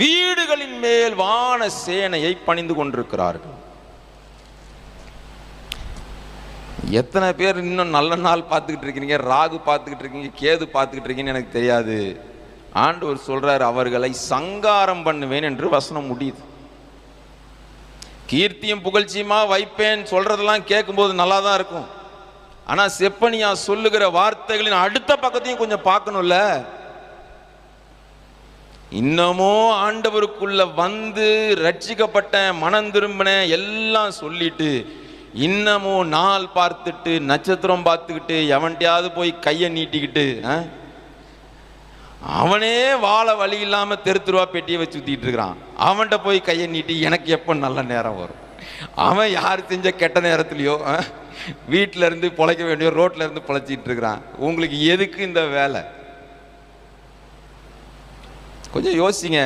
வீடுகளின் மேல் வான சேனையை பணிந்து கொண்டிருக்கிறார்கள். எத்தனை பேர் இன்னும் நல்ல நாள் பார்த்துக்கிட்டு இருக்கீங்க ராகு பார்த்துக்கிட்டு இருக்கீங்க கேது பார்த்துக்கிட்டு இருக்கீங்கன்னு எனக்கு தெரியாது. ஆண்டவர் சொல்றார் அவர்களை சங்காரம் பண்ணுவேன் என்று வசனம் முடியுது. கீர்த்தியும் புகழ்ச்சியுமா வைப்பேன் சொல்றதெல்லாம் கேட்கும்போது நல்லா தான் இருக்கும். ஆனால் செப்பனியா சொல்லுகிற வார்த்தைகளின் அடுத்த பக்கத்தையும் கொஞ்சம் பார்க்கணும்ல? இன்னமோ ஆண்டவருக்குள்ள வந்து ரட்சிக்கப்பட்ட மனம் திரும்பின எல்லாம் சொல்லிட்டு இன்னமும் நாள் பார்த்துட்டு நட்சத்திரம் பார்த்துக்கிட்டு எவன்கிட்டயாவது போய் கையை நீட்டிக்கிட்டு ஆ? அவனே வாழ வழி இல்லாமல் தெரு தெருவா பெட்டியை வச்சு ஊற்றிட்டு இருக்கிறான் அவன்கிட்ட போய் கையை நீட்டி எனக்கு எப்போ நல்ல நேரம் வரும் அவன் யார் செஞ்ச கெட்ட நேரத்துலையோ ஆ? வீட்ல இருந்து பொழைக்க வேண்டிய ரோட்டில் இருந்து பொழைச்சிட்டு இருக்கிறான் உங்களுக்கு எதுக்கு இந்த வேலை கொஞ்சம் யோசிங்க.